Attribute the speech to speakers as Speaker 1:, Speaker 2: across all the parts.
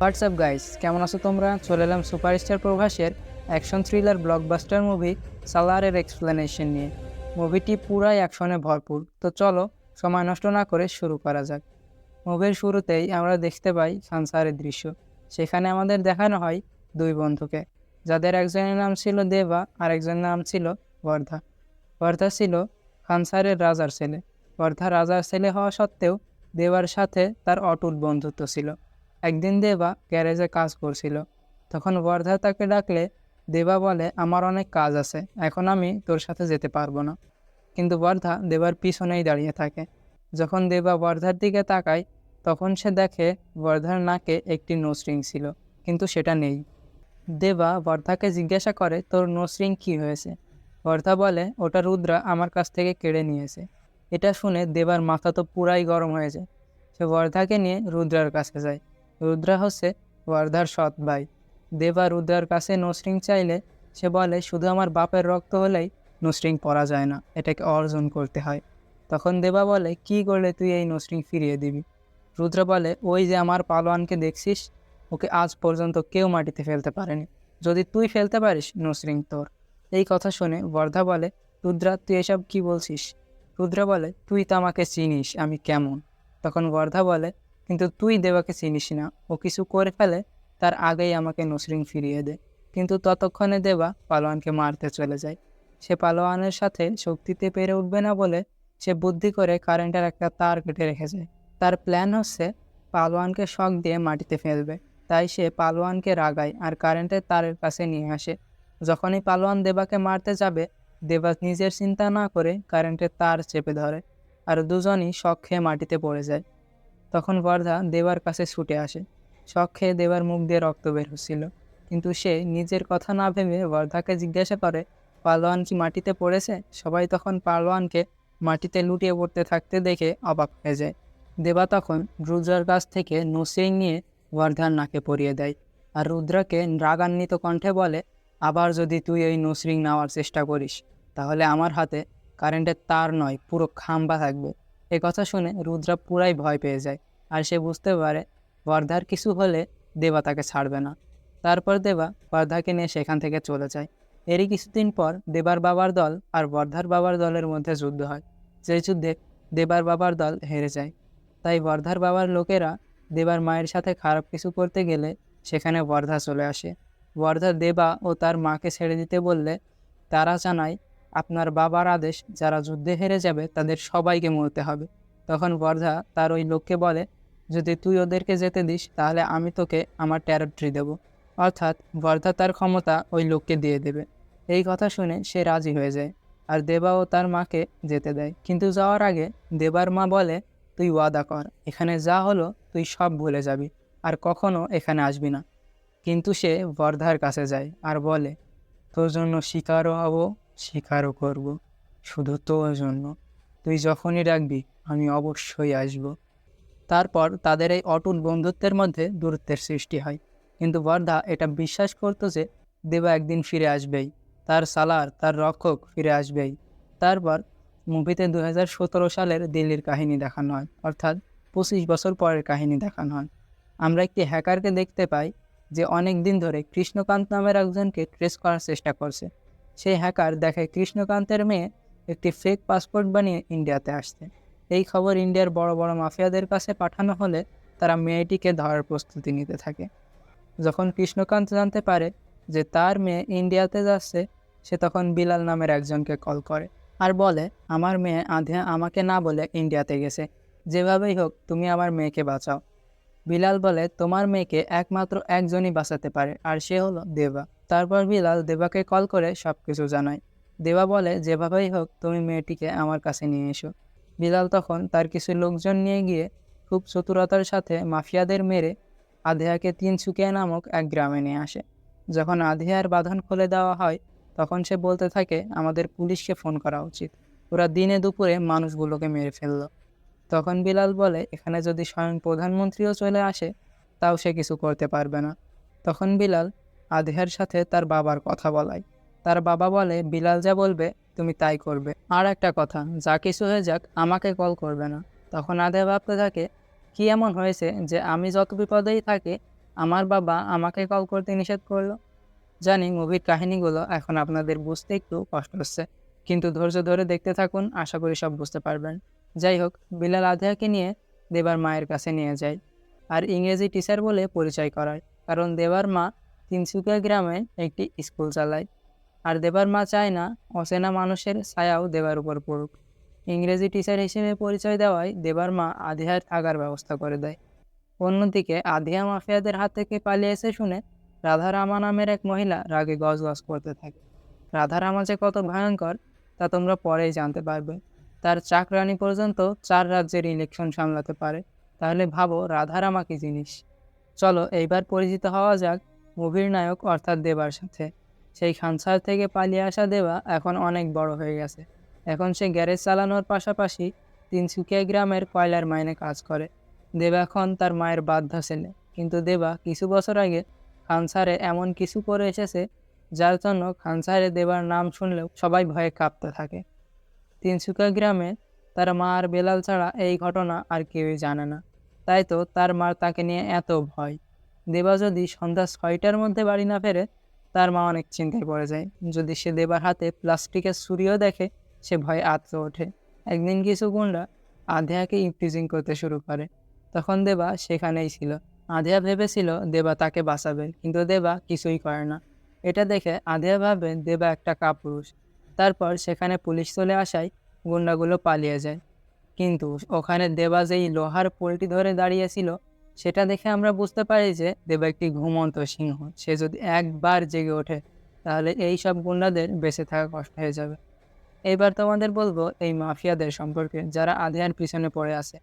Speaker 1: WhatsApp guys কেমন আছো তোমরা? চলে এলাম সুপারস্টার প্রভাসের অ্যাকশন থ্রিলার ব্লকবাস্টার মুভি সালারের এক্সপ্লেনেশন নিয়ে। মুভিটি পুরাই অ্যাকশনে ভরপুর। তো চলো, সময় নষ্ট না করে শুরু করা যাক। মুভির শুরুতেই আমরা দেখতে পাই সানসারের দৃশ্য। সেখানে আমাদের দেখানো হয় দুই বন্ধুকে। যাদের একজনের নাম ছিল দেবা আর একজনের নাম ছিল বর্ধা। বর্ধা ছিল খানসারের রাজার ছেলে। বর্ধা রাজার ছেলে হওয়া সত্ত্বেও দেবার সাথে তার অটুট বন্ধুত্ব ছিল। একদিন দেবা গ্যারেজে কাজ করছিল। তখন বর্ধা তাকে ডাকলে, দেবা বলে, আমার অনেক কাজ আছে, এখন আমি তোর সাথে যেতে পারব না। কিন্তু বর্ধা দেবার পিছনেই দাঁড়িয়ে থাকে। যখন দেবা বর্ধার দিকে তাকায়, তখন সে দেখে বর্ধার নাকে একটি নোসরিং ছিল, কিন্তু সেটা নেই। দেবা বর্ধাকে জিজ্ঞাসা করে, তোর নোসরিং কী হয়েছে? বর্ধা বলে, ওটা রুদ্রা আমার কাছ থেকে কেড়ে নিয়েছে। এটা শুনে দেবার মাথা তো পুরাই গরম হয়ে যায়। সে বর্ধাকে নিয়ে রুদ্রার কাছে যায়। রুদ্রা হচ্ছে ওয়ার্ধার সৎ ভাই। দেবা রুদ্রার কাছে নসরিং চাইলে সে বলে, শুধু আমার বাপের রক্ত হলেই নসরিং পরা যায় না, এটাকে অর্জন করতে হয়। তখন দেবা বলে, কি করলে তুই এই নসরিং ফিরিয়ে দিবি? রুদ্র বলে, ওই যে আমার পালোয়ানকে দেখছিস, ওকে আজ পর্যন্ত কেউ মাটিতে ফেলতে পারেনি। যদি তুই ফেলতে পারিস নসরিং তোর। এই কথা শুনে বর্ধা বলে, রুদ্রা, তুই এসব কি বলছিস? রুদ্র বলে, তুই তো আমাকে চিনিস, আমি কেমন? তখন বর্ধা বলে কিন্তু তুই দেবাকে চিনিস না। ও কিছু করে ফেলে, তার আগেই আমাকে নসরিং ফিরিয়ে দে। কিন্তু ততক্ষণে দেবা পালোয়ানকে মারতে চলে যায়। সে পালোয়ানের সাথে শক্তিতে পেরে উঠবে না বলে সে বুদ্ধি করে কারেন্টের একটা তার কেটে রেখেছে তার প্ল্যান হচ্ছে পালোয়ানকে শখ দিয়ে মাটিতে ফেলবে। তাই সে পালোয়ানকে রাগায় আর কারেন্টের তারের কাছে নিয়ে আসে। যখনই পালোয়ান দেবাকে মারতে যাবে, দেবা নিজের চিন্তা না করে কারেন্টের তার চেপে ধরে। আর দুজনই শখ খেয়ে মাটিতে পড়ে যায়। তখন বর্ধা দেবার কাছে ছুটে আসে। শখ খেয়ে দেবার মুখ দিয়ে রক্ত বের হচ্ছিল। কিন্তু সে নিজের কথা না ভেবে বর্ধাকে জিজ্ঞাসা করে, পালোয়ান কি মাটিতে পড়েছে? সবাই তখন পালোয়ানকে মাটিতে লুটিয়ে পড়তে থাকতে দেখে অবাক হয়ে যায়। দেবা তখন রুদ্রার কাছ থেকে নসিং নিয়ে বর্ধার নাকে পরিয়ে দেয় আর রুদ্রাকে রাগান্বিত কণ্ঠে বলে, আবার যদি তুই এই নসরিং নেওয়ার চেষ্টা করিস, তাহলে আমার হাতে কারেন্টের তার নয়, পুরো খাম্বা থাকবে। এ কথা শুনে রুদ্রা পুরাই ভয় পেয়ে যায়, আর সে বুঝতে পারে বর্ধার কিছু হলে দেবা তাকে ছাড়বে না। তারপর দেবা বর্ধাকে নিয়ে সেখান থেকে চলে যায়। এরই কিছুদিন পর দেবার বাবার দল আর বর্ধার বাবার দলের মধ্যে যুদ্ধ হয়। যে যুদ্ধে দেবার বাবার দল হেরে যায়। তাই বর্ধার বাবার লোকেরা দেবার মায়ের সাথে খারাপ কিছু করতে গেলে সেখানে বর্ধা চলে আসে। বর্ধা দেবা ও তার মাকে ছেড়ে দিতে বললে তারা জানায় আপনার বাবার আদেশ, যারা যুদ্ধে হেরে যাবে তাদের সবাইকে মরতে হবে। তখন বর্ধা তার ওই লোককে বলে, যদি তুই ওদেরকে যেতে দিস, তাহলে আমি তোকে আমার টেরিটরি দেব। অর্থাৎ বর্ধা তার ক্ষমতা ওই লোককে দিয়ে দেবে। এই কথা শুনে সে রাজি হয়ে যায়। আর দেবা ও তার মাকে যেতে দেয়। কিন্তু যাওয়ার আগে দেবার মা বলে, তুই ওয়াদা কর, এখানে যা হলো তুই সব ভুলে যাবি, আর কখনো এখানে আসবি না। কিন্তু সে বর্ধার কাছে যায় আর বলে, তোর জন্য শিকারও হব শিকারও করব, শুধু তোর জন্য। তুই যখনই ডাকবি, আমি অবশ্যই আসব। তারপর তাদের এই অটুট বন্ধুত্বের মধ্যে দূরত্বের সৃষ্টি হয়। কিন্তু বর্ধা এটা বিশ্বাস করতো যে, দেবা একদিন ফিরে আসবেই। তার সালার, তার রক্ষক ফিরে আসবেই। তারপর মুভিতে দু হাজার সতেরো সালের দিল্লির কাহিনী দেখানো হয়, অর্থাৎ পঁচিশ বছর পরের কাহিনী দেখানো হয়। আমরা একটি হ্যাকারকে দেখতে পাই যে অনেক দিন ধরে কৃষ্ণকান্ত নামের একজনকে ট্রেস করার চেষ্টা করছে। সেই হ্যাকার দেখে কৃষ্ণকান্তের মেয়ে একটি ফেক পাসপোর্ট বানিয়ে ইন্ডিয়াতে আসছে। এই খবর ইন্ডিয়ার বড় বড় মাফিয়াদের কাছে পাঠানো হলে তারা মেয়েটিকে ধরার প্রস্তুতি নিতে থাকে। যখন কৃষ্ণকান্ত জানতে পারে যে তার মেয়ে ইন্ডিয়াতে যাচ্ছে, সে তখন বিলাল নামের একজনকে কল করে আর বলে, আমার মেয়ে আধিয়া আমাকে না বলে ইন্ডিয়াতে গেছে। যেভাবেই হোক, তুমি আমার মেয়েকে বাঁচাও। বিলাল বলে, তোমার মেয়েকে একমাত্র একজনই বাঁচাতে পারে, আর সে হলো দেবা। তারপর বিলাল দেবাকে কল করে সব কিছু জানায়। দেবা বলে, যেভাবেই হোক, তুমি মেয়েটিকে আমার কাছে নিয়ে এসো। বিলাল তখন তার কিছু লোকজন নিয়ে গিয়ে খুব চতুরতার সাথে মাফিয়াদের মেরে আধিয়াকে তিনসুকিয়া নামক এক গ্রামে নিয়ে আসে। যখন আধিয়ার বাঁধন খুলে দেওয়া হয়, তখন সে বলতে থাকে, আমাদের পুলিশকে ফোন করা উচিত। ওরা দিনে দুপুরে মানুষগুলোকে মেরে ফেলল। তখন বিলাল বলে, এখানে যদি স্বয়ং প্রধানমন্ত্রীও চলে আসে, তাও সে কিছু করতে পারবে না। তখন বিলাল আধিয়ার সাথে তার বাবার কথা বলায়। তার বাবা বলে, বিলাল যা বলবে, তুমি তাই করবে। আর একটা কথা, যা কিছু হয়ে যাক, আমাকে কল করবে না। তখন আধে ভাবতে থাকে কি এমন হয়েছে যে আমি যত বিপদেই থাকি, আমার বাবা আমাকে কল করতে নিষেধ করল? জানি মুভির কাহিনীগুলো এখন আপনাদের বুঝতে একটু কষ্ট হচ্ছে, কিন্তু ধৈর্য ধরে দেখতে থাকুন, আশা করি সব বুঝতে পারবেন। যাই হোক, বিলাল আধিয়াকে নিয়ে দেবার মায়ের কাছে নিয়ে যায়। আর ইংরেজি টিচার বলে পরিচয় করায়, কারণ দেবার মা তিনসুকিয়া গ্রামে একটি স্কুল চালায়। আর দেবার মা চায় না, অচেনা মানুষের ছায়াও দেবার উপর পড়ুক। ইংরেজি টিচার হিসেবে পরিচয় দেওয়ায় দেবার মা আধিয়ার থাকার ব্যবস্থা করে দেয়। অন্যদিকে আধিয়া মাফিয়াদের হাত থেকে পালিয়েছে শুনে রাধারামা নামের এক মহিলা রাগে গজগজ করতে থাকে। রাধারামা যে কত ভয়ঙ্কর, তা তোমরা পরেই জানতে পারবে। তার চাকরানি পর্যন্ত চার রাজ্যের ইলেকশন সামলাতে পারে। তাহলে ভাবো রাধারামা কি জিনিস। চলো এইবার পরিচিত হওয়া যাক মুভির নায়ক অর্থাৎ দেবার সাথে। সেই খানসার থেকে পালিয়ে আসা দেবা এখন অনেক বড় হয়ে গেছে। এখন সে গ্যারেজ চালানোর পাশাপাশি তিনসুকিয়া গ্রামের কয়লার মাইনে কাজ করে। দেবা এখন তার মায়ের বাধ্য ছেলে। কিন্তু দেবা কিছু বছর আগে খানসারে এমন কিছু করে এসেছে যার জন্য খানসারে দেবার নাম শুনলেও সবাই ভয়ে কাঁপতে থাকে। তিনসুকিয়া গ্রামে তার মা আর বেলাল ছাড়া এই ঘটনা আর কেউই জানে না। তাই তো তার মার তাকে নিয়ে এত ভয়। দেবা যদি সন্ধ্যা ছয়টার মধ্যে বাড়ি না ফেরে, তার মা অনেক চিন্তায় পড়ে যায়। যদি সে দেবার হাতে প্লাস্টিকের ছুরিও দেখে, সে ভয়ে আতকে ওঠে। একদিন কিছু গুন্ডা আধিয়াকে ইমপ্রিজিং করতে শুরু করে। তখন দেবা সেখানেই ছিল। আধিয়া ভেবেছিল দেবা তাকে বাঁচাবে, কিন্তু দেবা কিছুই করে না। এটা দেখে আধিয়া ভাবে দেবা একটা কাপুরুষ। তারপর সেখানে পুলিশ চলে আসায় গুন্ডাগুলো পালিয়ে যায়। কিন্তু ওখানে দেবা যেই লোহার পোলটি ধরে দাঁড়িয়েছিল সেটা দেখে আমরা বুঝতে পারি যে দেব একটি ঘুমন্ত সিংহ। সে যদি একবার জেগে ওঠে, তাহলে এই সব গুন্ডাদের বেঁচে থাকা কষ্ট হয়ে যাবে। এইবার তোমাদের বলব এই মাফিয়াদের সম্পর্কে, যারা আধিয়ার পিছনে পড়ে আছে।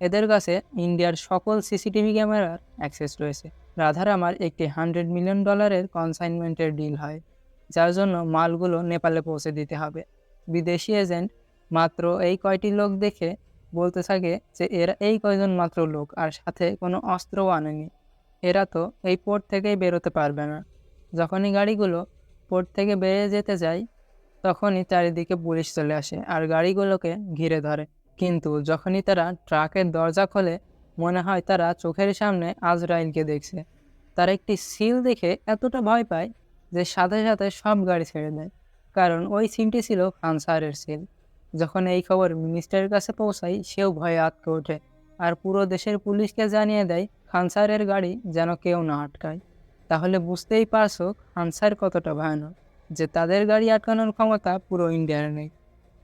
Speaker 1: এদের কাছে ইন্ডিয়ার সকল সিসিটিভি ক্যামেরার অ্যাক্সেস রয়েছে। রাধারামার একটি হান্ড্রেড মিলিয়ন ডলারের কনসাইনমেন্টের ডিল হয়, যার জন্য মালগুলো নেপালে পৌঁছে দিতে হবে। বিদেশি এজেন্ট মাত্র এই কয়টি লোক দেখে বলতে থাকে যে এরা এই কয়জন মাত্র লোক আর সাথে কোনো অস্ত্রও আনেনি। এরা তো এই পোর্ট থেকেই বেরোতে পারবে না। যখনই গাড়িগুলো পোর্ট থেকে বেরিয়ে যেতে যায়, তখনই চারিদিকে পুলিশ চলে আসে আর গাড়িগুলোকে ঘিরে ধরে। কিন্তু যখনই তারা ট্রাকের দরজা খোলে, মনে হয় তারা চোখের সামনে আজরাইলকে দেখছে। তারা একটি সিল দেখে এতটা ভয় পায় যে সাথে সাথে সব গাড়ি ছেড়ে দেয়, কারণ ওই সিলটি ছিল খানসারের সিল। যখন এই খবর মিনিস্টারের কাছে পৌঁছায় সেও ভয়ে আটকে ওঠে আর পুরো দেশের পুলিশকে জানিয়ে দেয় খানসারের গাড়ি যেন কেউ না আটকায়। তাহলে বুঝতেই পারছ খানসার কতটা ভয়ানক, যে তাদের গাড়ি আটকানোর ক্ষমতা পুরো ইন্ডিয়ার নেই।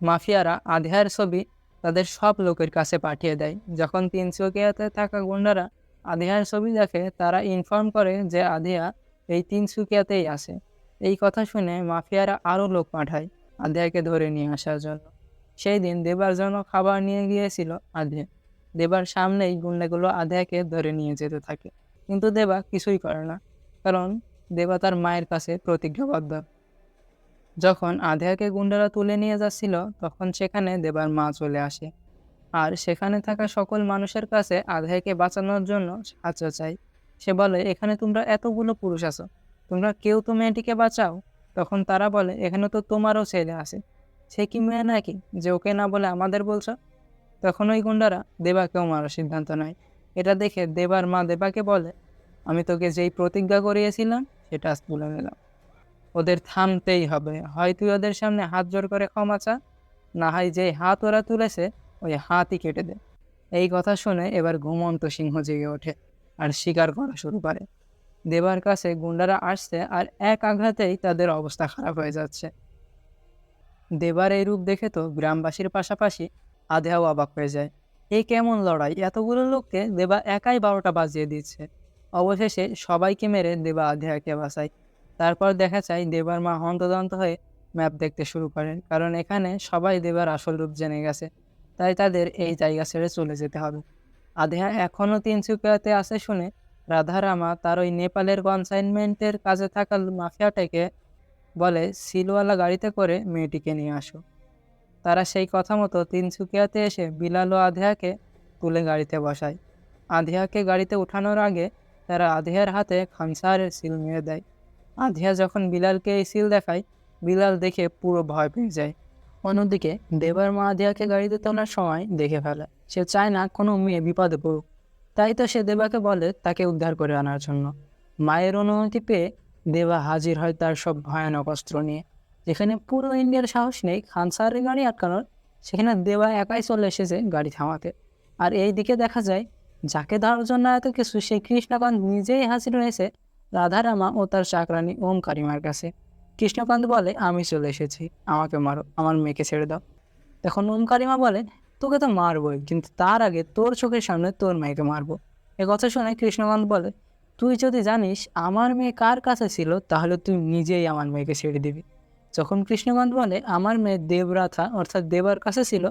Speaker 1: মাফিয়ারা আধিয়ার ছবি তাদের সব লোকের কাছে পাঠিয়ে দেয়। যখন তিনসুকিয়াতে থাকা গুন্ডারা আধিয়ার ছবি দেখে, তারা ইনফর্ম করে যে আধিয়া এই তিনসুকিয়াতেই আছে। এই কথা শুনে মাফিয়ারা আরও লোক পাঠায় আধিয়াকে ধরে নিয়ে আসার জন্য। সেই দিন দেবার জন্য খাবার নিয়ে গিয়েছিল আধিয়া দেবার সামনেই গুন্ডাগুলো আধিয়াকে ধরে নিয়ে যেতে থাকে। কিন্তু দেবা কিছুই করে না, কারণ দেবা তার মায়ের কাছে প্রতিজ্ঞাবদ্ধ। যখন আধিয়াকে গুন্ডারা তুলে নিয়ে যাচ্ছিল, তখন সেখানে দেবার মা চলে আসে। আর সেখানে থাকা সকল মানুষের কাছে আধিয়াকে বাঁচানোর জন্য সাহায্য চাই সে বলে, এখানে তোমরা এতগুলো পুরুষ আছো, তোমরা কেউ তো মেয়েটিকে বাঁচাও? তখন তারা বলে, এখানে তো তোমারও ছেলে আছে। সে কি মেয়ে নাকি? যে ওকে না বলে আমাদের বলছো? তখন ওই গুন্ডারা দেবাকেও মারার সিদ্ধান্ত নেয়। এটা দেখে দেবার মা দেবাকে বলে, আমি তোকে যেই প্রতিজ্ঞা করিয়েছিলাম, সেটা আজ তুলে নিলাম। ওদের থামতেই হবে। হয় তুই ওদের সামনে হাত জোর করে ক্ষমা চা, না হয় যেই হাত ওরা তুলেছে, ওই হাতই কেটে দে। এই কথা শুনে এবার ঘুমন্ত সিংহ জেগে ওঠে আর শিকার করা শুরু করে। দেবার কাছে গুন্ডারা আসছে আর এক আঘাতেই তাদের অবস্থা খারাপ হয়ে যাচ্ছে। দেবার এই রূপ দেখে তো গ্রামবাসীর পাশাপাশি আধেও অবাক হয়ে যায়। এই কেমন লড়াই? এতগুলো লোককে দেবা একাই বারোটা বাজিয়ে দিচ্ছে। অবশেষে সবাইকে মেরে দেবা আধেয়াকে বাঁচায়। তারপর দেখা যায় দেবার মা হন্তদন্ত হয়ে ম্যাপ দেখতে শুরু করেন, কারণ এখানে সবাই দেবার আসল রূপ জেনে গেছে। তাই তাদের এই জায়গা ছেড়ে চলে যেতে হবে। আধেয়া এখনও তিনসুকিয়াতে আছে শুনে রাধারামা তার ওই নেপালের কনসাইনমেন্টের কাজে থাকা মাফিয়াটাকে বলে, সিলওয়ালা গাড়িতে করে মেয়েটিকে নিয়ে আসো। তারা সেই কথা মতো তিনসুকিয়াতে এসে বিলাল ও আধিয়াকে তুলে গাড়িতে বসায়। আধিয়াকে গাড়িতে ওঠানোর আগে তারা আধিয়ার হাতে খানসারের সিল মেরে দেয়। আধিয়া যখন বিলালকে এই সিল দেখায়, বিলাল দেখে পুরো ভয় পেয়ে যায়। অন্যদিকে দেবার মা আধিয়াকে গাড়িতে তোলার সময় দেখে ফেলে। সে চায় না কোনো মেয়ে বিপদে পড়ুক। তাই তো সে দেবাকে বলে তাকে উদ্ধার করে আনার জন্য। মায়ের অনুমতি পেয়ে দেবা হাজির হয় তার সব ভয়ানক অস্ত্র নিয়ে। যেখানে পুরো ইন্ডিয়ার সাহস নেই খানসারের গাড়ি আটকানোর, সেখানে দেবা একাই চলে এসেছে গাড়ি থামাতে। আর এই দিকে দেখা যায়, যাকে ধরার জন্য এত কিছু সেই কৃষ্ণকান্ত নিজেই হাজির হয়েছে রাধারামা ও তার চাকরানি ওম কারিমার কাছে। কৃষ্ণকান্ত বলে, আমি চলে এসেছি, আমাকে মারো, আমার মেয়েকে ছেড়ে দাও। তখন ওম কারিমা বলে, তোকে তো মারবই, কিন্তু তার আগে তোর চোখের সামনে তোর মেয়েকে মারবো। এ কথা শুনে কৃষ্ণকান্ত বলে তুই যদি জানিস আমার মেয়ে কার কাছে ছিল, তাহলে তুই নিজেই আমার মেয়েকে ছেড়ে দিবি। যখন কৃষ্ণকান্ত বলে, আমার মেয়ে দেবরাথা, অর্থাৎ দেবার কাছে ছিল,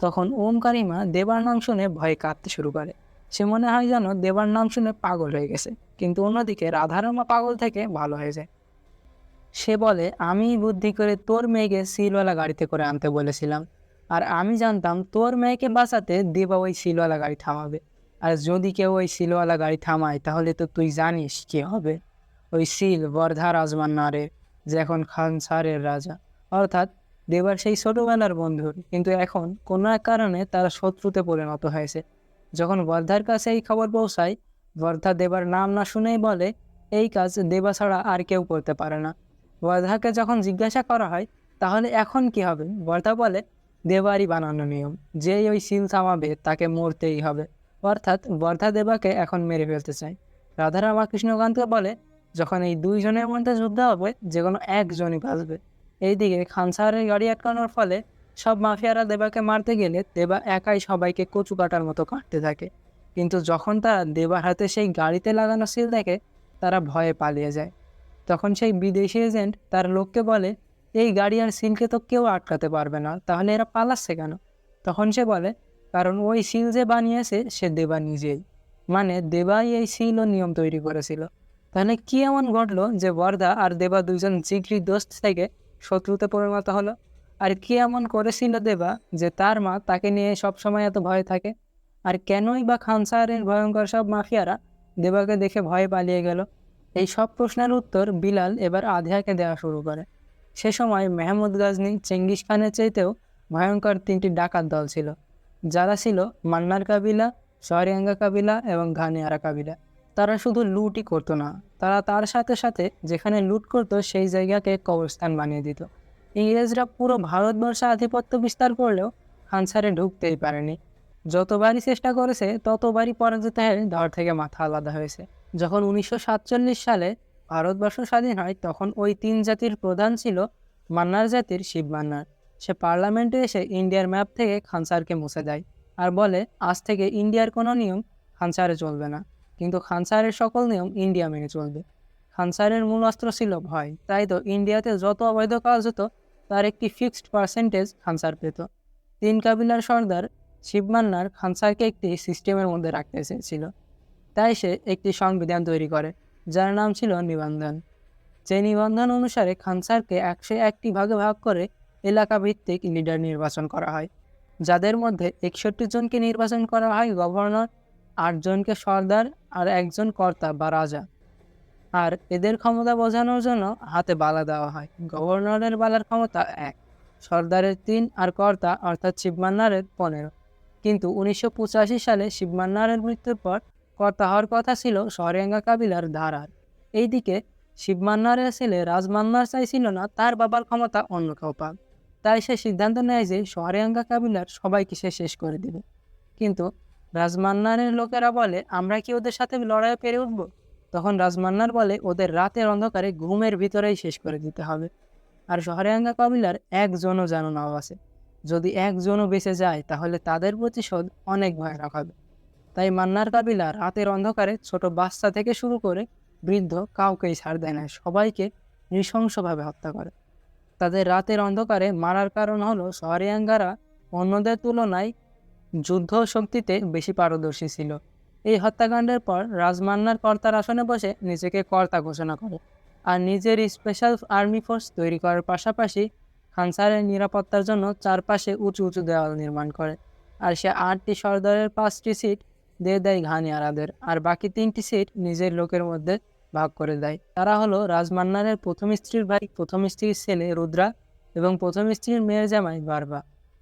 Speaker 1: তখন ওম কারিমা দেবার নাম শুনে ভয়ে কাঁদতে শুরু করে। সে মনে হয় যেন দেবার নাম শুনে পাগল হয়ে গেছে, কিন্তু অন্যদিকে রাধারামা পাগল থেকে ভালো হয়ে যায়। সে বলে, আমি বুদ্ধি করে তোর মেয়েকে সিলওয়ালা গাড়িতে করে আনতে বলেছিলাম, আর আমি জানতাম তোর মেয়েকে বাঁচাতে দেবা ওই সিলওয়ালা গাড়ি থামাবে। আর যদি কেউ ওই সিলওয়ালা গাড়ি থামায়, তাহলে তো তুই জানিস কি হবে। ওই সিল বর্ধা রাজমান্নারের যে এখন খান সারের রাজা। অর্থাৎ দেবার সেই ছোটবেলার বন্ধু। কিন্তু এখন কোনো এক কারণে তারা শত্রুতে পরিণত হয়েছে। যখন বর্ধার কাছে এই খবর পৌঁছায়, বর্ধা দেবার নাম না শুনেই বলে, এই কাজ দেবা ছাড়া আর কেউ করতে পারে না। বর্ধাকে যখন জিজ্ঞাসা করা হয়, তাহলে এখন কি হবে? বর্ধা বলে, দেবারই বানানো নিয়ম। যেই ওই সিল থামাবে, তাকে মরতেই হবে। অর্থাৎ বর্ধা দেবাকে এখন মেরে ফেলতে চায়। রাধারামা কৃষ্ণকান্তকে বলে, যখন এই দুইজনের মধ্যে যুদ্ধ হবে যে কোনো একজনই বাঁচবে। এইদিকে খানসারের গাড়ি আটকানোর ফলে সব মাফিয়ারা দেবাকে মারতে গেলে দেবা একাই সবাইকে কচু কাটার মতো কাটতে থাকে। কিন্তু যখন তারা দেবার হাতে সেই গাড়িতে লাগানো সিল দেখে, তারা ভয়ে পালিয়ে যায়। তখন সেই বিদেশি এজেন্ট তার লোককে বলে, এই গাড়ি আর সিলকে তো কেউ আটকাতে পারবে না, তাহলে এরা পালাচ্ছে কেন? তখন সে বলে কারণ ওই সিল যে বানিয়েছে, সে দেবা নিজেই। মানে দেবাই এই সিল ও নিয়ম তৈরি করেছিল। তাহলে কি এমন ঘটলো যে বর্দা আর দেবা দুজন জিগরি দোস্ত থেকে শত্রুতে পরিণত হলো? আর কি এমন করেছিল দেবা যে তার মা তাকে নিয়ে সবসময় এত ভয় থাকে? আর কেনই বা খানসারের ভয়ঙ্কর সব মাফিয়ারা দেবাকে দেখে ভয়ে পালিয়ে গেল? এই সব প্রশ্নের উত্তর বিলাল এবার আধিয়াকে দেওয়া শুরু করে। সে সময় মেহমুদ গাজনী, চেঙ্গিস খানের চাইতেও ভয়ঙ্কর তিনটি ডাকাত দল ছিল। যারা ছিল মান্নার কাবিলা শহরিয়াঙ্গা কাবিলা এবং ঘানিয়ারা কাবিলা। তারা শুধু লুটই করতো না, তারা তার সাথে সাথে যেখানে লুট করতো সেই জায়গাকে কবরস্থান বানিয়ে দিত। ইংরেজরা পুরো ভারতবর্ষে আধিপত্য বিস্তার করলেও হানসারে ঢুকতেই পারেনি। যতবারই চেষ্টা করেছে, ততবারই পরাজিত হয়ে ধর থেকে মাথা আলাদা হয়েছে। যখন উনিশশো সাতচল্লিশ সালে ভারতবর্ষ স্বাধীন হয়, তখন ওই তিন জাতির প্রধান ছিল মান্নার জাতির শিব মান্নার। সে পার্লামেন্টে এসে ইন্ডিয়ার ম্যাপ থেকে খানসারকে মুছে দেয় আর বলে, আজ থেকে ইন্ডিয়ার কোনো নিয়ম খানসারে চলবে না। কিন্তু খানসারের সকল নিয়ম ইন্ডিয়া মেনে চলবে। খানসারের মূল অস্ত্র ছিল ভয়। তাই তো ইন্ডিয়াতে যত অবৈধ কাজ হতো, তার একটি ফিক্সড পার্সেন্টেজ খানসার পেত। তিন কাবিলার সর্দার শিবমান্নার খানসারকে একটি সিস্টেমের মধ্যে রাখতে চেয়েছিল তাই সে একটি সংবিধান তৈরি করে, যার নাম ছিল নিবন্ধন। যে নিবন্ধন অনুসারে খানসারকে একশো একটি ভাগে ভাগ করে এলাকা ভিত্তিক লিডার নির্বাচন করা হয়, যাদের মধ্যে একষট্টি জনকে নির্বাচন করা হয় গভর্নর আটজনকে সর্দার আর একজন কর্তা বা রাজা। আর এদের ক্ষমতা বোঝানোর জন্য হাতে বালা দেওয়া হয়। গভর্নরের বালার ক্ষমতা এক, সর্দারের তিন আর কর্তা অর্থাৎ শিবমান্নারের পনেরো। কিন্তু উনিশশো পঁচাশি সালে শিবমান্নারের মৃত্যুর পর কর্তা হওয়ার কথা ছিল সরেঙ্গা কাবিলার ধারার এইদিকে শিবমান্নারের ছেলে রাজমান্নার চাইছিল না, তার বাবার ক্ষমতা অন্য কেউ পাক। তাই সে সিদ্ধান্ত নেয় যে শহরেঙ্গা কাবিলার সবাইকে সে শেষ করে দিবে। কিন্তু রাজমান্নারের লোকেরা বলে, আমরা কি ওদের সাথে লড়াইয়ে পেরে উঠবো? তখন রাজমান্নার বলে, ওদের রাতের অন্ধকারে ঘুমের ভিতরেই শেষ করে দিতে হবে। আর শহরেঙ্গা কাবিলার একজনও যেন নাও আছে। যদি একজনও বেঁচে যায়, তাহলে তাদের প্রতিশোধ অনেক ভয়ানক হবে। তাই মান্নার কাবিলা রাতের অন্ধকারে ছোট বাচ্চা থেকে শুরু করে বৃদ্ধ কাউকেই ছাড় দেয় না, সবাইকে নৃশংসভাবে হত্যা করে। তাদের রাতের অন্ধকারে মারার কারণ হলো শহরিয়াঙ্গারা অন্যদের তুলনায় যুদ্ধ শক্তিতে বেশি পারদর্শী ছিল। এই হত্যাকাণ্ডের পর রাজমান্নার কর্তার আসনে বসে নিজেকে কর্তা ঘোষণা করে আর নিজের স্পেশাল আর্মি ফোর্স তৈরি করার পাশাপাশি খানসারের নিরাপত্তার জন্য চারপাশে উঁচু উঁচু দেওয়াল নির্মাণ করে আর সে আটটি সর্দারের পাঁচটি সিট দিয়ে দেয় ঘানিয়ারাদের আর বাকি তিনটি সিট নিজের লোকের মধ্যে ভাগ করে দেয়। তারা হলো রাজমান্নারের প্রথম স্ত্রীর ভাই, প্রথম স্ত্রীর ছেলে রুদ্রা এবং প্রথম স্ত্রীর মেয়ের জামাই বারবা।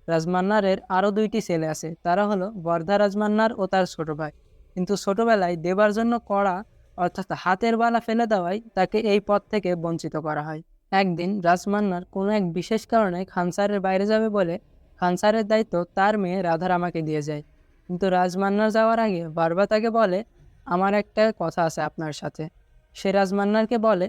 Speaker 1: রাজমান্নারের আরও দুইটি ছেলে আছে, তারা হলো বর্ধা রাজমান্নার ও তার ছোট ভাই। কিন্তু ছোটবেলায় দেবার জন্য কড়া, অর্থাৎ হাতের বালা ফেলে দেওয়ায় তাকে এই পথ থেকে বঞ্চিত করা হয়। একদিন রাজমান্নার কোনো এক বিশেষ কারণে খানসারের বাইরে যাবে বলে খানসারের দায়িত্ব তার মেয়ে রাধার আমাকে দিয়ে যায়। কিন্তু রাজমান্নার যাওয়ার আগে বারবার তাকে বলে, আমার একটা কথা আছে আপনার সাথে। সে রাজমান্নারকে বলে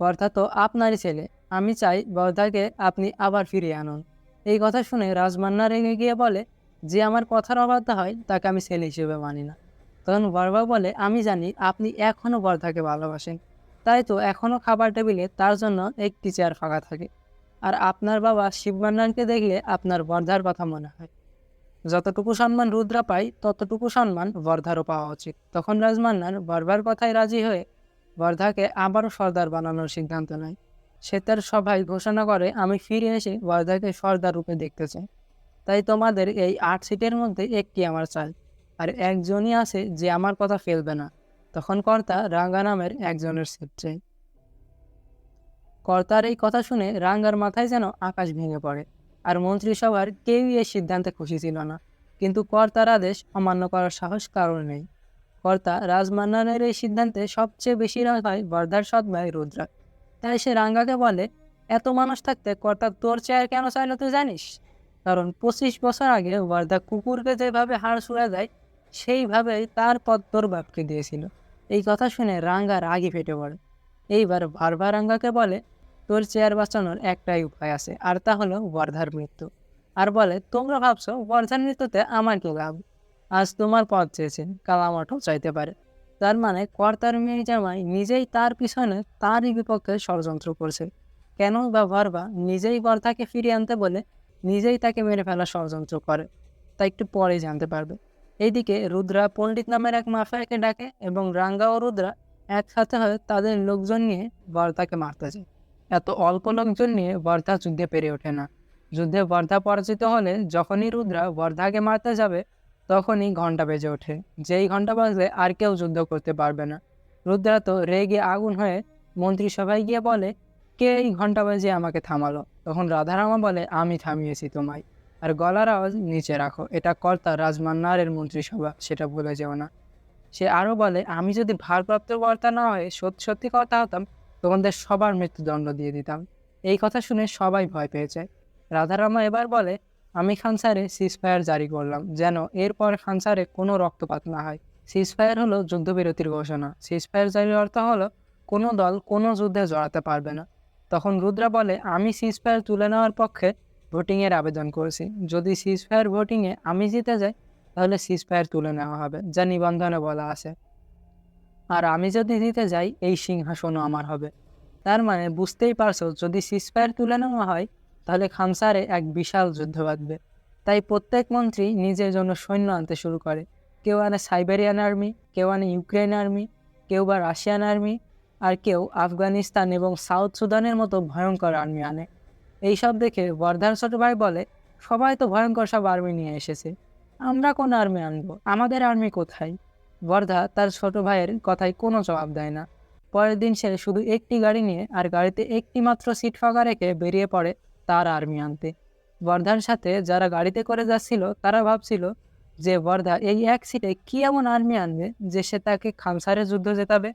Speaker 1: বর্ধা তো আপনারই ছেলে, আমি চাই বর্ধাকে আপনি আবার ফিরিয়ে আনুন। এই কথা শুনে রাজমান্না রেগে গিয়ে বলে, যে আমার কথার অবাধ্য হয়, তাকে আমি ছেলে হিসেবে মানি না। তখন বর্বা বলে, আমি জানি আপনি এখনও বর্ধাকে ভালোবাসেন, তাই তো এখনও খাবার টেবিলে তার জন্য একটি চেয়ার ফাঁকা থাকে। আর আপনার বাবা শিবমান্নানকে দেখলে আপনার বর্ধার কথা মনে হয়। যতটুকু সম্মান রুদ্রা পায়, ততটুকু সম্মান বর্ধারও পাওয়া উচিত। তখন রাজমান্নার বর্বার কথায় রাজি হয়ে বর্ধাকে আবারও সর্দার বানানোর সিদ্ধান্ত নেয়। সে তার সভায় ঘোষণা করে, আমি ফিরে এসে বর্ধাকে সর্দার রূপে দেখতে চাই। তাই তোমাদের এই আট সিটের মধ্যে একটি আমার চাই। আর একজনই আছে যে আমার কথা ফেলবে না। তখন কর্তা রাঙ্গা নামের একজনের সিট চাই কর্তার এই কথা শুনে রাঙ্গার মাথায় যেন আকাশ ভেঙে পড়ে, আর মন্ত্রিসভার কেউই এই সিদ্ধান্তে খুশি ছিল না। কিন্তু কর্তার আদেশ অমান্য করার সাহস কারণ নেই। কর্তা রাজমান্নানের এই সিদ্ধান্তে সবচেয়ে বেশি রাগ হয় বর্ধার সৎ ভাই রুদ্রা। তাই সে রাঙ্গাকে বলে, এত মানুষ থাকতে কর্তা তোর চেয়ার কেন চাইলো তুই জানিস? কারণ পঁচিশ বছর আগে বর্ধা কুকুরকে যেভাবে হাড় ছুড়ে দেয়, সেইভাবেই তার পদ তোর বাপকে দিয়েছিল। এই কথা শুনে রাঙ্গা রাগি ফেটে পড়ে। এইবার বারবার রাঙ্গাকে বলে, তোর চেয়ার বাঁচানোর একটাই উপায় আছে, আর তা হলো বর্ধার মৃত্যু। আর বলে, তোমরা ভাবছ বর্ধার মৃত্যুতে আমার কি লাভ আজ তোমার পদ চেয়েছেন, কাল আমারটাও চাইতে পারে। তার মানে কর্তার মেয়ে জামাই নিজেই তার পিছনে তারই বিপক্ষে ষড়যন্ত্র করছে। কেন বা বারবার নিজেই বর্ধাকে ফিরিয়ে আনতে বলে নিজেই তাকে মেরে ফেলা ষড়যন্ত্র করে, তা একটু পরে জানতে পারবে। এইদিকে রুদ্রা পণ্ডিত নামের এক মাফিয়াকে ডাকে এবং রাঙ্গা ও রুদ্রা একসাথে হয়ে তাদের লোকজন নিয়ে বর্ধাকে মারতে যায়। এত অল্প লোকজন নিয়ে বর্ধা যুদ্ধে পেরে ওঠে না। যুদ্ধে বর্ধা পরাজিত হলে যখনই রুদ্রা বর্ধাকে মারতে যাবে তখনই ঘণ্টা বেজে ওঠে। যেই ঘণ্টা বাজলে আর কেউ যুদ্ধ করতে পারবে না। রুদ্রা তো রেগে আগুন হয়ে মন্ত্রিসভায় গিয়ে বলে, কে এই ঘণ্টা বাজে আমাকে থামালো? তখন রাধারামা বলে, আমি থামিয়েছি তোমায়। আর গলার আওয়াজ নিচে রাখো, এটা কর্তা রাজমান্নারের মন্ত্রিসভা, সেটা ভুলে যেও না। সে আরও বলে, আমি যদি ভারপ্রাপ্ত কর্তা না হয়ে সত্যি সত্যি কর্তা হতাম, তোমাদের সবার মৃত্যুদণ্ড দিয়ে দিতাম। এই কথা শুনে সবাই ভয় পেয়ে যায়। রাধারামা এবার বলে আমি খানসারে সিজফায়ার জারি করলাম, যেন এরপর খানসারে কোনো রক্তপাত না হয়। সিজফায়ার হলো যুদ্ধবিরতির ঘোষণা। সিজফায়ার জারির অর্থ হলো, কোনো দল কোনো যুদ্ধে জড়াতে পারবে না। তখন রুদ্রা বলে, আমি সিজফায়ার তুলে নেওয়ার পক্ষে ভোটিংয়ের আবেদন করেছি। যদি সিজফায়ার ভোটিংয়ে আমি জিতে যাই, তাহলে সিজফায়ার তুলে নেওয়া হবে যা নিবন্ধনে বলা আছে। আর আমি যদি জিতে যাই, এই সিংহাসনও আমার হবে। তার মানে বুঝতেই পারছ, যদি সিজফায়ার তুলে নেওয়া হয় তাহলে খামসারে এক বিশাল যুদ্ধ বাঁধবে। তাই প্রত্যেক মন্ত্রী নিজের জন্য সৈন্য আনতে শুরু করে। কেউ আনে সাইবেরিয়ান আর্মি, কেউ আনে ইউক্রেন আর্মি, কেউ বা রাশিয়ান আর্মি, আর কেউ আফগানিস্তান এবং সাউথ সুদানের মতো ভয়ঙ্কর আর্মি আনে। এইসব দেখে বর্ধার ছোট ভাই বলে, সবাই তো ভয়ঙ্কর সব আর্মি নিয়ে এসেছে। আমরা কোন আর্মি আনব? আমাদের আর্মি কোথায়? বর্ধা তার ছোট ভাইয়ের কথায় কোনো জবাব দেয় না। পরের দিন সে শুধু একটি গাড়ি নিয়ে আর গাড়িতে একটি মাত্র সিট ফাঁকা রেখে বেরিয়ে পড়ে তার আর্মি আনতে। বর্ধার সাথে যারা গাড়িতে করে যাচ্ছিল, তারা ভাবছিল যে বর্ধা এই এক সিটে কি এমন আর্মি আনবে যে সে তাকে খামসারে যুদ্ধ জেতাবে?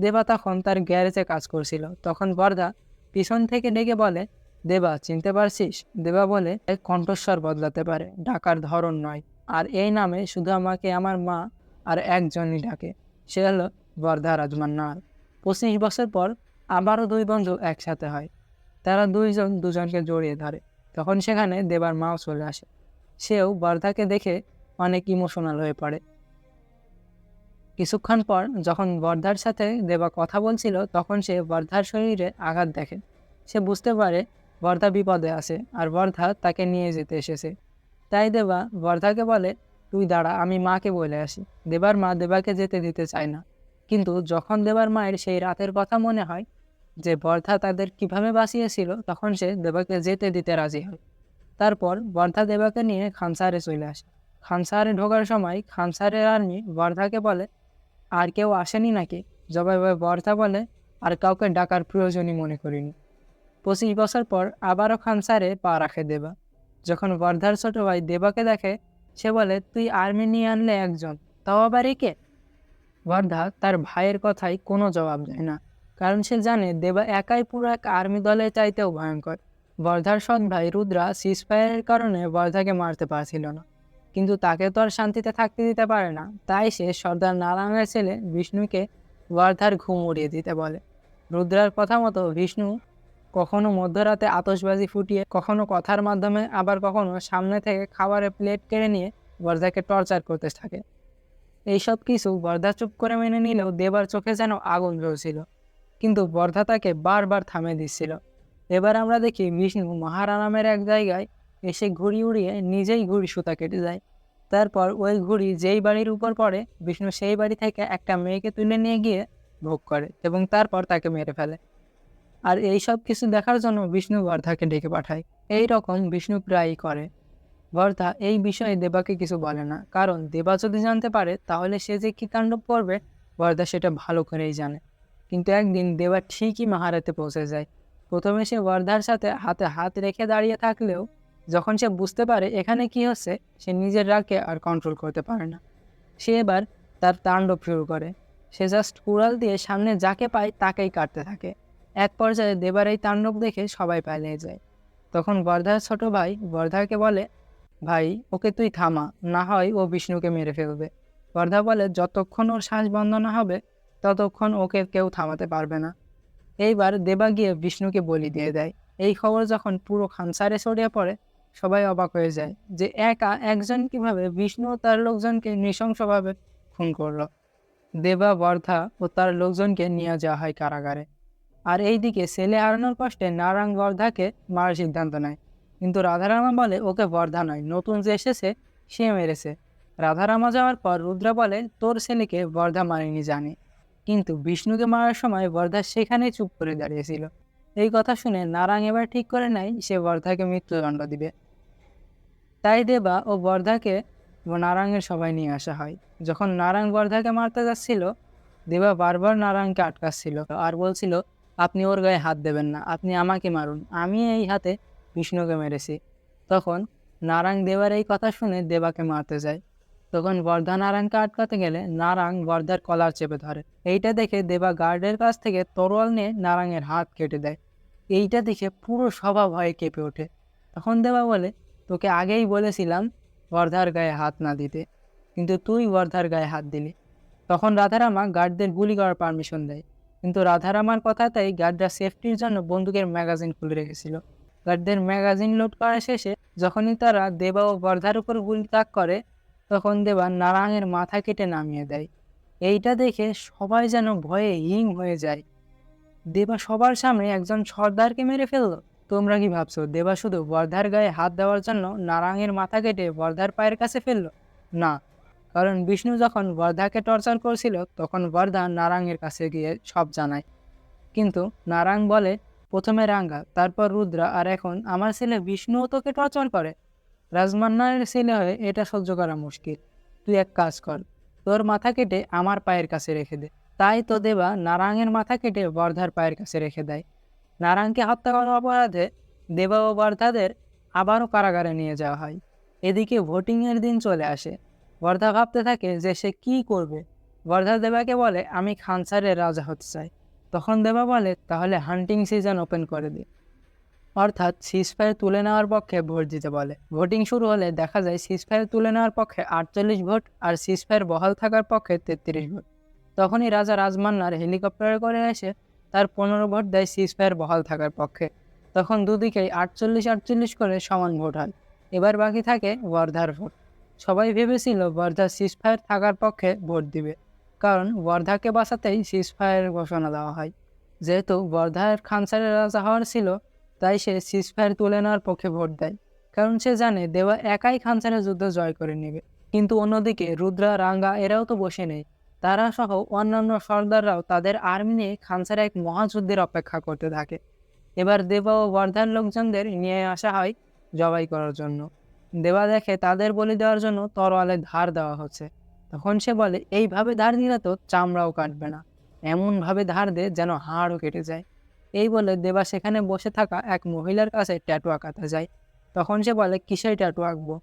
Speaker 1: দেবা তখন তার গ্যারেজে কাজ করছিল। তখন বর্ধা পিছন থেকে ডেকে বলে, দেবা, চিনতে পারছিস? দেবা বলে কণ্ঠস্বর বদলাতে পারে, ডাকার ধরন নয়। আর এই নামে শুধু আমাকে আমার মা আর একজনই ডাকে। সে হলো বর্ধা রাজমান্নার পঁচিশ বছর পর আবারও দুই বন্ধু একসাথে হয়। তারা দুইজন দুজনকে জড়িয়ে ধরে। তখন সেখানে দেবার মাও চলে আসে। সেও বর্ধাকে দেখে অনেক ইমোশনাল হয়ে পড়ে। কিছুক্ষণ পর যখন বর্ধার সাথে দেবা কথা বলছিল, তখন সে বর্ধার শরীরে আঘাত দেখে। সে বুঝতে পারে বর্ধা বিপদে আছে আর বর্ধা তাকে নিয়ে যেতে এসেছে। তাই দেবা বর্ধাকে বলে, তুই দাঁড়া, আমি মাকে বলে আসি। দেবার মা দেবাকে যেতে দিতে চায় না। কিন্তু যখন দেবার মায়ের সেই রাতের কথা মনে হয় যে বর্ধা তাদের কীভাবে বাঁচিয়েছিল, তখন সে দেবাকে যেতে দিতে রাজি হয়। তারপর বর্ধা দেবাকে নিয়ে খানসারে চলে আসে। খানসারে ঢোকার সময় খানসারের আর্মি বর্ধাকে বলে, আর কেউ আসেনি নাকি? জবাবে বর্ধা বলে, আর কাউকে ডাকার প্রয়োজনই মনে করিনি। পঁচিশ বছর পর আবারও খানসারে পা রাখে দেবা। যখন বর্ধার ছোট ভাই দেবাকে দেখে, সে বলে, তুই আর্মি নিয়ে আনলে একজন, তাও আবার একে? বর্ধা তার ভাইয়ের কথায় কোনো জবাব দেয় না। কারণ সে জানে দেবা একাই পুরো এক আর্মি দলের চাইতেও ভয়ঙ্কর। বর্ধার সৎ ভাই রুদ্রা সিজফায়ারের কারণে বর্ধাকে মারতে পারছিল না। কিন্তু তাকে তো আর শান্তিতে থাকতে দিতে পারে না। তাই সে সর্দার নারায়ণের ছেলে বিষ্ণুকে বর্ধার ঘুম উড়িয়ে দিতে বলে। রুদ্রার কথা মতো বিষ্ণু কখনো মধ্যরাতে আতশবাজি ফুটিয়ে, কখনো কথার মাধ্যমে, আবার কখনো সামনে থেকে খাবারের প্লেট কেড়ে নিয়ে বর্ধাকে টর্চার করতে থাকে। এইসব কিছু বর্ধা চুপ করে মেনে নিলেও দেবার চোখে যেন আগুন জ্বলছিল। কিন্তু বর্ধা তাকে বারবার থামিয়ে দিচ্ছিল এবার আমরা দেখি বিষ্ণু মহারানামের এক জায়গায় এসে ঘুড়ি উড়িয়ে নিজেই ঘুড়ি সুতা কেটে যায়। তারপর ওই ঘুড়ি যেই বাড়ির উপর পড়ে, বিষ্ণু সেই বাড়ি থেকে একটা মেয়েকে তুলে নিয়ে গিয়ে ভোগ করে এবং তারপর তাকে মেরে ফেলে। আর এই সব কিছু দেখার জন্য বিষ্ণু বর্ধাকে ডেকে পাঠায়। এই রকম বিষ্ণু প্রায়ই করে। বর্ধা এই বিষয়ে দেবাকে কিছু বলে না। কারণ দেবা যদি জানতে পারে, তাহলে সে যে কী তাণ্ডব করবে, বর্ধা সেটা ভালো করেই জানে। কিন্তু একদিন দেবা ঠিকই মাহারাতে পৌঁছে যায়। প্রথমে সে বর্ধার সাথে হাতে হাত রেখে দাঁড়িয়ে থাকলেও যখন সে বুঝতে পারে এখানে কি হচ্ছে, সে নিজের রাগকে আর কন্ট্রোল করতে পারে না। সে এবার তার তাণ্ডব শুরু করে। সে জাস্ট কুড়াল দিয়ে সামনে যাকে পায় তাকেই কাটতে থাকে। এক পর্যায়ে দেবার এই তাণ্ডব দেখে সবাই পালিয়ে যায়। তখন বর্ধার ছোট ভাই বর্ধাকে বলে, ভাই, ওকে তুই থামা, না হয় ও বিষ্ণুকে মেরে ফেলবে। বর্ধা বলে, যতক্ষণ ওর শ্বাস বন্ধ না হবে ততক্ষণ ওকে কেউ থামাতে পারবে না। এইবার দেবা গিয়ে বিষ্ণুকে বলি দিয়ে দেয়। এই খবর যখন পুরো খানসারে ছড়িয়ে পড়ে, সবাই অবাক হয়ে যায় যে একা একজন কীভাবে বিষ্ণু তার লোকজনকে নৃশংসভাবে খুন করল। দেবা, বর্ধা ও তার লোকজনকে নিয়ে যাওয়া হয় কারাগারে। আর এইদিকে ছেলে হারানোর কষ্টে নারায়ণ বর্ধাকে মারার সিদ্ধান্ত নেয়। কিন্তু রাধারামা বলে, ওকে বর্ধা নয়, নতুন যে এসেছে, সে মেরেছে। রাধারামা যাওয়ার পর রুদ্রা বলে, তোর ছেলেকে বর্ধা মারেনি জানে। কিন্তু বিষ্ণুকে মারার সময় বর্ধা সেখানেই চুপ করে দাঁড়িয়েছিল। এই কথা শুনে নারায়ণ এবার ঠিক করে নেয়, সে বর্ধাকে মৃত্যুদণ্ড দিবে। তাই দেবা ও বর্ধাকে নারায়ণের সবাই নিয়ে আসা হয়। যখন নারায়ণ বর্ধাকে মারতে যাচ্ছিল, দেবা বারবার নারায়ণকে আটকাচ্ছিল আর বলছিল, আপনি ওর গায়ে হাত দেবেন না, আপনি আমাকে মারুন, আমি এই হাতে বিষ্ণুকে মেরেছি। তখন নারায়ণ দেবার এই কথা শুনে দেবাকে মারতে যায়। তখন বর্ধা নারায়ণকে আটকাতে গেলে নারায়ণ বর্ধার কলার চেপে ধরে। এইটা দেখে দেবা গার্ডের কাছ থেকে তরোয়াল নিয়ে নারায়ণের হাত কেটে দেয়। এইটা দেখে পুরো সভা ভয়ে কেঁপে ওঠে। তখন দেবা বলে, তোকে আগেই বলেছিলাম বর্ধার গায়ে হাত না দিতে, কিন্তু তুই বর্ধার গায়ে হাত দিলি। তখন রাধারামা গার্ডদের গুলি করার পারমিশন দেয়। কিন্তু রাধারামার কথাতেই গার্ডরা সেফটির জন্য বন্দুকের ম্যাগাজিন খুলে রেখেছিল। গার্ডদের ম্যাগাজিন লোড করা শেষে যখনই তারা দেবা ও বর্ধার উপর গুলি তাক করে তখন দেবা নারায়ণের মাথা কেটে নামিয়ে দেয়। এইটা দেখে সবাই যেন ভয়ে হিং হয়ে যায়। দেবা সবার সামনে একজন সর্দারকে মেরে ফেলল। তোমরা কি ভাবছ, দেবা শুধু বর্ধার গায়ে হাত দেওয়ার জন্য নারায়ণের মাথা কেটে বর্ধার পায়ের কাছে ফেলল? না, কারণ বিষ্ণু যখন বর্ধাকে টর্চার করছিল, তখন বর্ধা নারায়ণের কাছে গিয়ে সব জানায়। কিন্তু নারায়ণ বলে, প্রথমে রাঙ্গা, তারপর রুদ্রা, আর এখন আমার ছেলে বিষ্ণুও তোকে টর্চার করে। রাজমান্নারের ছেলে হয়ে এটা সহ্য করা মুশকিল। তুই এক কাজ কর, তোর মাথা কেটে আমার পায়ের কাছে রেখে দে। তাই তো দেবা নারায়ণের মাথা কেটে বর্ধার পায়ের কাছে রেখে দেয়। নারায়ণকে হত্যা করার অপরাধে দেবা ও বর্ধাদের আবারও কারাগারে নিয়ে যাওয়া হয়। এদিকে ভোটিংয়ের দিন চলে আসে। বর্ধা ভাবতে থাকে যে সে কী করবে। বর্ধা দেবাকে বলে, আমি খানসারের রাজা হতে চাই। তখন দেবা বলে, তাহলে হান্টিং সিজন ওপেন করে দিই অর্থাৎ সিজফায়ার তুলে নেওয়ার পক্ষে ভোট দিতে বলে। ভোটিং শুরু হলে দেখা যায় সিজফায়ার তুলে নেওয়ার পক্ষে আটচল্লিশ ভোট আর সিজফায়ার বহাল থাকার পক্ষে তেত্রিশ ভোট। তখনই রাজা রাজমান্নার হেলিকপ্টারে করে এসে তার পনেরো ভোট দেয় সিজফায়ার বহাল থাকার পক্ষে। তখন দুদিকেই আটচল্লিশ আটচল্লিশ করে সমান ভোট হয়। এবার বাকি থাকে ওয়ার্ধার ভোট। সবাই ভেবেছিল বর্ধা সিজফায়ার থাকার পক্ষে ভোট দিবে। কারণ বর্ধাকে বাঁচাতেই সিজফায়ার ঘোষণা দেওয়া হয়। যেহেতু বর্ধার খানসারের রাজা হওয়ার ছিল তাই সে সিজফায়ার তুলে নেওয়ার পক্ষে ভোট দেয়। কারণ সে জানে দেওয়া একাই খানসারের যুদ্ধ জয় করে নেবে। কিন্তু অন্যদিকে রুদ্রা, রাঙ্গা এরাও তো বসে নেই। তারা সহ অন্যান্য সর্দাররাও তাদের আর্মি নিয়ে খানসার এক মহাযুদ্ধের অপেক্ষা করতে থাকে। এবার দেবা ও বর্ধার লোকজনদের নিয়ে আসা হয় জবাই করার জন্য। দেবা দেখে তাদের বলি দেওয়ার জন্য তরোয়ালে ধার দেওয়া হচ্ছে। তখন সে বলে, এইভাবে ধার দিলে তো চামড়াও কাটবে না। এমনভাবে ধার দে যেন হাড়ও কেটে যায়। এই বলে দেবা সেখানে বসে থাকা এক মহিলার কাছে ট্যাটু আঁকাতে যায়। তখন সে বলে, কিসের ট্যাটু আঁকবো?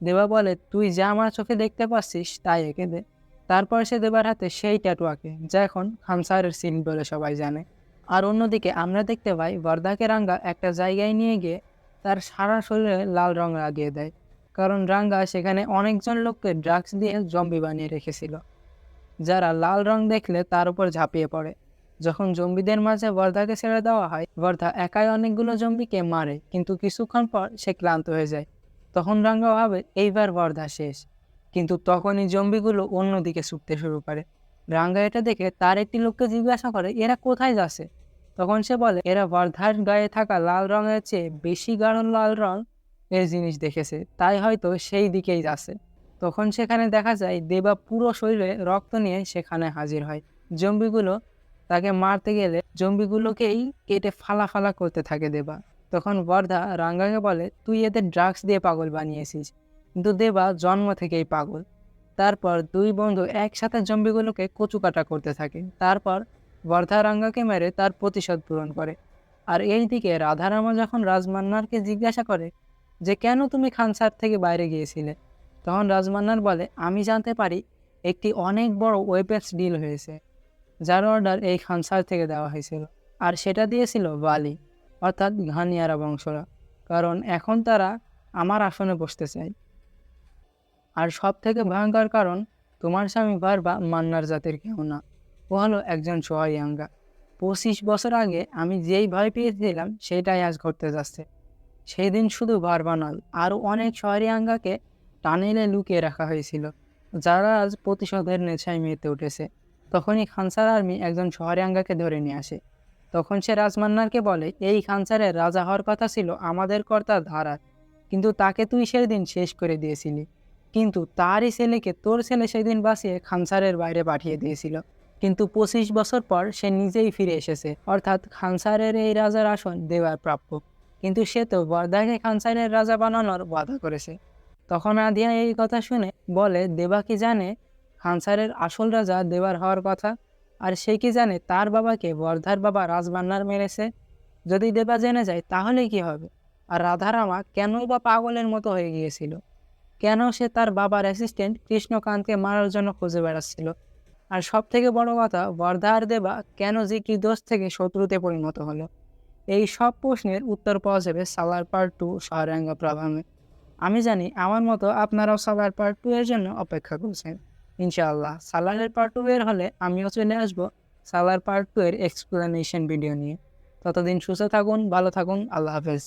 Speaker 1: দেবা বলে, তুই যা আমার চোখে দেখতে পাচ্ছিস তাই এঁকে দে। তারপর সে দেবার হাতে সেই ট্যাটু আঁকে, যা এখন খানসারের সিন বলে সবাই জানে। আর অন্যদিকে আমরা দেখতে পাই, বর্দাকে রাঙ্গা একটা জায়গায় নিয়ে গিয়ে তার সারা শরীরে লাল রং লাগিয়ে দেয়। কারণ রাঙ্গা সেখানে অনেকজন লোককে ড্রাগস দিয়ে জম্বি বানিয়ে রেখেছিল, যারা লাল রং দেখলে তার উপর ঝাঁপিয়ে পড়ে। যখন জম্বিদের মাঝে বর্ধাকে ছেড়ে দেওয়া হয় বর্ধা একাই অনেকগুলো জম্বিকে মারে, কিন্তু কিছুক্ষণ পর সে ক্লান্ত হয়ে যায়। তখন রাঙ্গা ভাবে, এইবার বর্ধা শেষ। কিন্তু তখনই জম্বিগুলো অন্যদিকে ছুটতে শুরু করে। রাঙ্গা এটা দেখে তার একটি লোককে জিজ্ঞাসা করে, এরা কোথায় যাচ্ছে? তখন সে বলে, এরা বর্ধার গায়ে থাকা লাল রঙের চেয়ে বেশি গাঢ় লাল রং এর জিনিস দেখেছে, তাই হয়তো সেই দিকেই যাচ্ছে। তখন সেখানে দেখা যায়, দেবা পুরো শরীরে রক্ত নিয়ে সেখানে হাজির হয়। জম্বিগুলো তাকে মারতে গেলে জম্বিগুলোকেই কেটে ফালা ফালা করতে থাকে দেবা। তখন বর্ধা রাঙ্গাকে বলে, তুই এদের ড্রাগস দিয়ে পাগল বানিয়েছিস। কিন্তু দেবা জন্ম থেকেই পাগল। তারপর দুই বন্ধু একসাথে জম্বিগুলোকে কচুকাটা করতে থাকে। তারপর বর্ধা রাঙ্গাকে মেরে তার প্রতিশোধ পূরণ করে। আর এইদিকে রাধারামা যখন রাজমান্নারকে জিজ্ঞাসা করে যে, কেন তুমি খানসার থেকে বাইরে গিয়েছিলে? তখন রাজমান্নার বলে, আমি জানতে পারি একটি অনেক বড় ওয়েপেন্স ডিল হয়েছে। যার অর্ডার এই খানসার থেকে দেওয়া হয়েছিল। আর সেটা দিয়েছিল বালি অর্থাৎ ঘানিয়ারা বংশরা। কারণ এখন তারা আমার আসনে বসতে চায়। আর সব থেকে ভয়ঙ্কর কারণ, তোমার স্বামী বারবা মান্নার জাতের কেউ না। ও হলো একজন সোহাইয়াঙ্গা। পঁচিশ বছর আগে আমি যেই ভয় পেয়েছিলাম, সেটাই আজ ঘটতে যাচ্ছে। সেই দিন শুধু বারবা নয় আরও অনেক শহরি আঙ্গাকে টানেলে লুকিয়ে রাখা হয়েছিল, যারা আজ প্রতিশোধের নেশায় মেতে উঠেছে। তখনই খানসার আর্মি একজন শহরে আঙ্গাকে ধরে নিয়ে আসে। তখন সে রাজমান্নারকে বলে, এই খানসারের রাজা হওয়ার কথা ছিল আমাদের কর্তার ধারার কিন্তু তাকে তুই সেদিন শেষ করে দিয়েছিলি। কিন্তু তারই ছেলেকে তোর ছেলে সেদিন বাঁচিয়ে খানসারের বাইরে পাঠিয়ে দিয়েছিল। কিন্তু পঁচিশ বছর পর সে নিজেই ফিরে এসেছে। অর্থাৎ খানসারের এই রাজার আসন দেওয়ার প্রাপ্য। কিন্তু সে তো বর্দাকে খানসারের রাজা বানানোর বাধা করেছে। তখন আদিয়া এই কথা শুনে বলে, দেবা কি জানে খানসারের আসল রাজা দেবার হওয়ার কথা। আর সে কি জানে তার বাবাকে বর্ধার বাবা রাজবান্নার মেরেছে? যদি দেবা জেনে যায়, তাহলে কি হবে? আর রাধারামা কেনই বা পাগলের মতো হয়ে গিয়েছিল? কেন সে তার বাবার অ্যাসিস্ট্যান্ট কৃষ্ণকান্তকে মারার জন্য খুঁজে বেড়াচ্ছিল? আর সব থেকে বড় কথা, বর্ধা আর দেবা কেন যে কি দোষ থেকে শত্রুতে পরিণত হলো? এই সব প্রশ্নের উত্তর পাওয়া যাবে সালার পার্ট টু শহরাঙ্গ প্রভামে আমি জানি আমার মতো আপনারাও সালার পার্ট টু এর জন্য অপেক্ষা করছেন। ইনশাআল্লাহ। সালারের পার্ট টু বের হলে আমিও চলে আসব সালার পার্ট টু এর এক্সপ্লেনেশন ভিডিও নিয়ে। ততদিন সুস্থ থাকুন, ভালো থাকুন, আল্লাহ হাফেজ।